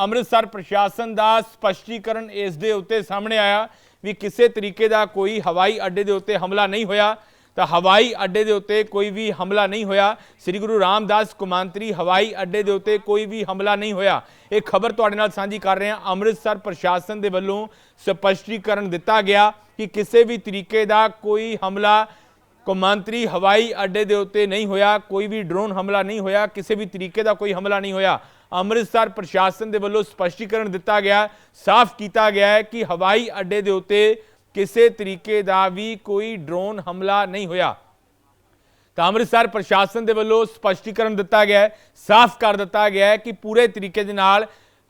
ਅੰਮ੍ਰਿਤਸਰ ਪ੍ਰਸ਼ਾਸਨ ਦਾ ਸਪਸ਼ਟੀਕਰਨ ਇਸ ਦੇ ਉੱਤੇ ਸਾਹਮਣੇ ਆਇਆ ਵੀ ਕਿਸੇ ਤਰੀਕੇ ਦਾ ਕੋਈ ਹਵਾਈ ਅੱਡੇ ਦੇ ਉੱਤੇ ਹਮਲਾ ਨਹੀਂ ਹੋਇਆ। ਤਾਂ ਹਵਾਈ ਅੱਡੇ ਦੇ ਉੱਤੇ ਕੋਈ ਵੀ ਹਮਲਾ ਨਹੀਂ ਹੋਇਆ। ਸ੍ਰੀ ਗੁਰੂ ਰਾਮਦਾਸ ਕੁਮਾਂਤਰੀ ਹਵਾਈ ਅੱਡੇ ਦੇ ਉੱਤੇ ਕੋਈ ਵੀ ਹਮਲਾ ਨਹੀਂ ਹੋਇਆ। ਇਹ ਖਬਰ ਤੁਹਾਡੇ ਨਾਲ ਸਾਂਝੀ ਕਰ ਰਹੇ ਹਾਂ। ਅੰਮ੍ਰਿਤਸਰ ਪ੍ਰਸ਼ਾਸਨ ਦੇ ਵੱਲੋਂ ਸਪਸ਼ਟੀਕਰਨ ਦਿੱਤਾ ਗਿਆ ਕਿ ਕਿਸੇ ਵੀ ਤਰੀਕੇ ਦਾ ਕੋਈ ਹਮਲਾ ਕੌਮਾਂਤਰੀ ਹਵਾਈ ਅੱਡੇ ਦੇ ਉੱਤੇ ਨਹੀਂ ਹੋਇਆ। ਕੋਈ ਵੀ ਡਰੋਨ ਹਮਲਾ ਨਹੀਂ ਹੋਇਆ। ਕਿਸੇ ਵੀ ਤਰੀਕੇ ਦਾ ਕੋਈ ਹਮਲਾ ਨਹੀਂ ਹੋਇਆ। ਅੰਮ੍ਰਿਤਸਰ ਪ੍ਰਸ਼ਾਸਨ ਦੇ ਵੱਲੋਂ ਸਪਸ਼ਟੀਕਰਨ ਦਿੱਤਾ ਗਿਆ, ਸਾਫ਼ ਕੀਤਾ ਗਿਆ ਹੈ ਕਿ ਹਵਾਈ ਅੱਡੇ ਦੇ ਉੱਤੇ ਕਿਸੇ ਤਰੀਕੇ ਦਾ ਵੀ ਕੋਈ ਡਰੋਨ ਹਮਲਾ ਨਹੀਂ ਹੋਇਆ। ਤਾਂ ਅੰਮ੍ਰਿਤਸਰ ਪ੍ਰਸ਼ਾਸਨ ਦੇ ਵੱਲੋਂ ਸਪਸ਼ਟੀਕਰਨ ਦਿੱਤਾ ਗਿਆ ਹੈ, ਸਾਫ਼ ਕਰ ਦਿੱਤਾ ਗਿਆ ਹੈ ਕਿ ਪੂਰੇ ਤਰੀਕੇ ਦੇ ਨਾਲ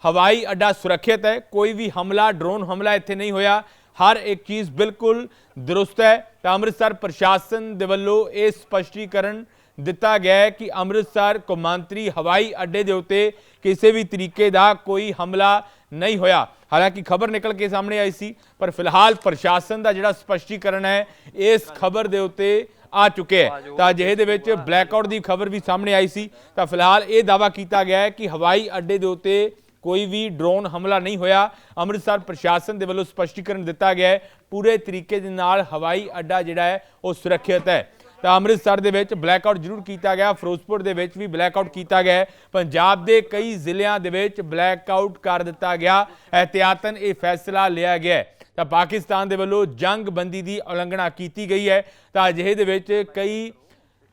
ਹਵਾਈ ਅੱਡਾ ਸੁਰੱਖਿਅਤ ਹੈ, ਕੋਈ ਵੀ ਹਮਲਾ, ਡਰੋਨ ਹਮਲਾ ਇੱਥੇ ਨਹੀਂ ਹੋਇਆ। ਹਰ ਇੱਕ ਚੀਜ਼ ਬਿਲਕੁਲ ਦਰੁਸਤ ਹੈ। ਤਾਂ ਅੰਮ੍ਰਿਤਸਰ ਪ੍ਰਸ਼ਾਸਨ ਦੇ ਵੱਲੋਂ ਇਹ ਸਪਸ਼ਟੀਕਰਨ ਦਿੱਤਾ ਗਿਆ ਹੈ ਕਿ ਅੰਮ੍ਰਿਤਸਰ ਕੌਮਾਂਤਰੀ ਹਵਾਈ ਅੱਡੇ ਦੇ ਉੱਤੇ ਕਿਸੇ ਵੀ ਤਰੀਕੇ ਦਾ ਕੋਈ ਹਮਲਾ ਨਹੀਂ ਹੋਇਆ। ਹਾਲਾਂਕਿ ਖਬਰ ਨਿਕਲ ਕੇ ਸਾਹਮਣੇ ਆਈ ਸੀ ਪਰ ਫਿਲਹਾਲ ਪ੍ਰਸ਼ਾਸਨ ਦਾ ਜਿਹੜਾ ਸਪਸ਼ਟੀਕਰਨ ਹੈ ਇਸ ਖਬਰ ਦੇ ਉੱਤੇ ਆ ਚੁੱਕੇ ਹੈ। ਤਾਂ ਅਜਿਹੇ ਦੇ ਵਿੱਚ ਬਲੈਕਆਊਟ ਦੀ ਖਬਰ ਵੀ ਸਾਹਮਣੇ ਆਈ ਸੀ। ਤਾਂ ਫਿਲਹਾਲ ਇਹ ਦਾਵਾ ਕੀਤਾ ਗਿਆ ਹੈ ਕਿ ਹਵਾਈ ਅੱਡੇ ਦੇ ਉੱਤੇ ਕੋਈ ਵੀ ਡਰੋਨ ਹਮਲਾ ਨਹੀਂ ਹੋਇਆ। ਅੰਮ੍ਰਿਤਸਰ ਪ੍ਰਸ਼ਾਸਨ ਦੇ ਵੱਲੋਂ ਸਪਸ਼ਟੀਕਰਨ ਦਿੱਤਾ ਗਿਆ ਹੈ। ਪੂਰੇ ਤਰੀਕੇ ਦੇ ਨਾਲ ਹਵਾਈ ਅੱਡਾ ਜਿਹੜਾ ਹੈ ਉਹ ਸੁਰੱਖਿਅਤ ਹੈ। ਤਾਂ ਅੰਮ੍ਰਿਤਸਰ ਦੇ ਵਿੱਚ ਬਲੈਕਆਊਟ ਜ਼ਰੂਰ ਕੀਤਾ ਗਿਆ, ਫਿਰੋਜ਼ਪੁਰ ਦੇ ਵਿੱਚ ਵੀ ਬਲੈਕਆਊਟ ਕੀਤਾ ਗਿਆ ਪੰਜਾਬ ਦੇ ਕਈ ਜ਼ਿਲ੍ਹਿਆਂ ਦੇ ਵਿੱਚ ਬਲੈਕਆਊਟ ਕਰ ਦਿੱਤਾ ਗਿਆ। ਅਹਤਿਆਤਨ ਇਹ ਫੈਸਲਾ ਲਿਆ ਗਿਆ ਤਾਂ ਪਾਕਿਸਤਾਨ ਦੇ ਵੱਲੋਂ ਜੰਗਬੰਦੀ ਦੀ ਉਲੰਘਣਾ ਕੀਤੀ ਗਈ ਹੈ। ਤਾਂ ਅਜਿਹੇ ਦੇ ਵਿੱਚ ਕਈ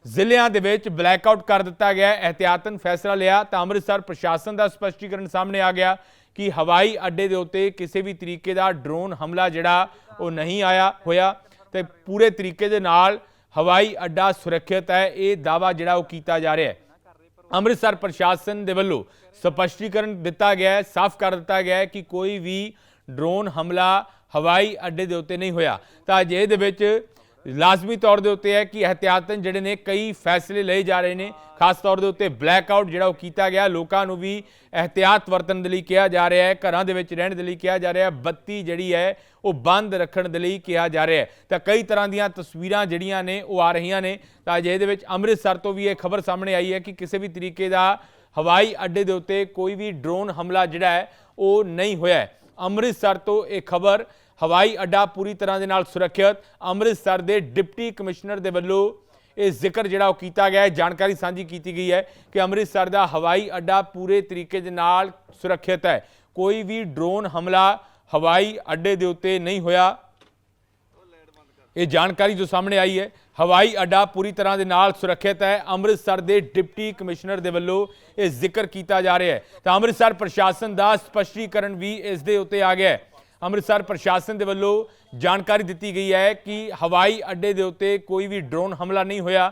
ਜ਼ਿਲ੍ਹਿਆਂ ਦੇ ਵਿੱਚ ਬਲੈਕਆਊਟ ਕਰ ਦਿੱਤਾ ਗਿਆ ਹੈ। ਫੈਸਲਾ ਲਿਆ। ਤਾਂ ਅੰਮ੍ਰਿਤਸਰ ਪ੍ਰਸ਼ਾਸਨ ਦਾ ਸਪਸ਼ਟੀਕਰਨ ਸਾਹਮਣੇ ਆ ਗਿਆ ਕਿ ਹਵਾਈ ਅੱਡੇ ਦੇ ਉੱਤੇ ਕਿਸੇ ਵੀ ਤਰੀਕੇ ਦਾ ਡਰੋਨ ਹਮਲਾ ਜਿਹੜਾ ਉਹ ਨਹੀਂ ਆਇਆ ਹੋਇਆ ਤੇ ਪੂਰੇ ਤਰੀਕੇ ਦੇ ਨਾਲ ਹਵਾਈ ਅੱਡਾ ਸੁਰੱਖਿਅਤ ਹੈ, ਇਹ ਦਾਵਾ ਜਿਹੜਾ ਉਹ ਕੀਤਾ ਜਾ ਰਿਹਾ ਹੈ। ਅੰਮ੍ਰਿਤਸਰ ਪ੍ਰਸ਼ਾਸਨ ਦੇ ਵੱਲੋਂ ਸਪਸ਼ਟੀਕਰਨ ਦਿੱਤਾ ਗਿਆ ਹੈ, ਸਾਫ਼ ਕਰ ਦਿੱਤਾ ਗਿਆ ਹੈ ਕਿ ਕੋਈ ਵੀ ਡਰੋਨ ਹਮਲਾ ਹਵਾਈ ਅੱਡੇ ਦੇ ਉੱਤੇ ਨਹੀਂ ਹੋਇਆ। ਤਾਂ ਅਜੇ ਦੇ ਵਿੱਚ ਲਾਜ਼ਮੀ ਤੌਰ ਦੇ ਉੱਤੇ ਹੈ ਕਿ ਅਹਤਿਆਤਨ ਜਿਹੜੇ ਨੇ ਕਈ ਫੈਸਲੇ ਲਏ ਜਾ ਰਹੇ ਨੇ ਖਾਸ ਤੌਰ ਦੇ ਉੱਤੇ ਬਲੈਕ ਆਊਟ ਜਿਹੜਾ ਉਹ ਕੀਤਾ ਗਿਆ। ਲੋਕਾਂ ਨੂੰ ਵੀ ਅਹਤਿਆਤ ਵਰਤਣ ਦੇ ਲਈ ਕਿਹਾ ਜਾ ਰਿਹਾ ਹੈ। ਘਰਾਂ ਦੇ ਵਿੱਚ ਰਹਿਣ ਦੇ ਲਈ ਕਿਹਾ ਜਾ ਰਿਹਾ ਹੈ। ਬੱਤੀ ਜਿਹੜੀ ਹੈ, ਉਹ ਬੰਦ ਰੱਖਣ ਦੇ ਲਈ ਕਿਹਾ ਜਾ ਰਿਹਾ ਹੈ। ਤਾਂ ਕਈ ਤਰ੍ਹਾਂ ਦੀਆਂ ਤਸਵੀਰਾਂ ਜਿਹੜੀਆਂ ਨੇ, ਉਹ ਆ ਰਹੀਆਂ ਨੇ। ਤਾਂ ਅਜੇ ਦੇ ਵਿੱਚ ਅੰਮ੍ਰਿਤਸਰ ਤੋਂ ਵੀ ਇਹ ਖਬਰ ਸਾਹਮਣੇ ਆਈ ਹੈ ਕਿ ਕਿਸੇ ਵੀ ਤਰੀਕੇ ਦਾ ਹਵਾਈ ਅੱਡੇ ਦੇ ਉੱਤੇ ਕੋਈ ਵੀ ਡਰੋਨ ਹਮਲਾ ਜਿਹੜਾ ਹੈ, ਉਹ ਨਹੀਂ ਹੋਇਆ ਅੰਮ੍ਰਿਤਸਰ ਤੋਂ ਇਹ ਖਬਰ ਹਵਾਈ ਅੱਡਾ ਪੂਰੀ ਤਰ੍ਹਾਂ ਦੇ ਨਾਲ ਸੁਰੱਖਿਅਤ। ਅੰਮ੍ਰਿਤਸਰ ਦੇ ਡਿਪਟੀ ਕਮਿਸ਼ਨਰ ਦੇ ਵੱਲੋਂ ਇਹ ਜ਼ਿਕਰ ਜਿਹੜਾ ਉਹ ਕੀਤਾ ਗਿਆ ਹੈ, ਜਾਣਕਾਰੀ ਸਾਂਝੀ ਕੀਤੀ ਗਈ ਹੈ ਕਿ ਅੰਮ੍ਰਿਤਸਰ ਦਾ ਹਵਾਈ ਅੱਡਾ ਪੂਰੇ ਤਰੀਕੇ ਦੇ ਨਾਲ ਸੁਰੱਖਿਅਤ ਹੈ। ਕੋਈ ਵੀ ਡਰੋਨ ਹਮਲਾ ਹਵਾਈ ਅੱਡੇ ਦੇ ਉੱਤੇ ਨਹੀਂ ਹੋਇਆ। ਇਹ ਜਾਣਕਾਰੀ ਜੋ ਸਾਹਮਣੇ ਆਈ ਹੈ, ਹਵਾਈ ਅੱਡਾ ਪੂਰੀ ਤਰ੍ਹਾਂ ਦੇ ਨਾਲ ਸੁਰੱਖਿਅਤ ਹੈ। ਅੰਮ੍ਰਿਤਸਰ ਦੇ ਡਿਪਟੀ ਕਮਿਸ਼ਨਰ ਦੇ ਵੱਲੋਂ ਇਹ ਜ਼ਿਕਰ ਕੀਤਾ ਜਾ ਰਿਹਾ ਹੈ। ਤਾਂ ਅੰਮ੍ਰਿਤਸਰ ਪ੍ਰਸ਼ਾਸਨ ਦਾ ਸਪਸ਼ਟੀਕਰਨ ਵੀ ਇਸ ਦੇ ਉੱਤੇ ਆ ਗਿਆ ਹੈ। ਅੰਮ੍ਰਿਤਸਰ ਪ੍ਰਸ਼ਾਸਨ ਦੇ ਵੱਲੋਂ ਜਾਣਕਾਰੀ ਦਿੱਤੀ ਗਈ ਹੈ ਕਿ ਹਵਾਈ ਅੱਡੇ ਦੇ ਉੱਤੇ ਕੋਈ ਵੀ ਡਰੋਨ ਹਮਲਾ ਨਹੀਂ ਹੋਇਆ।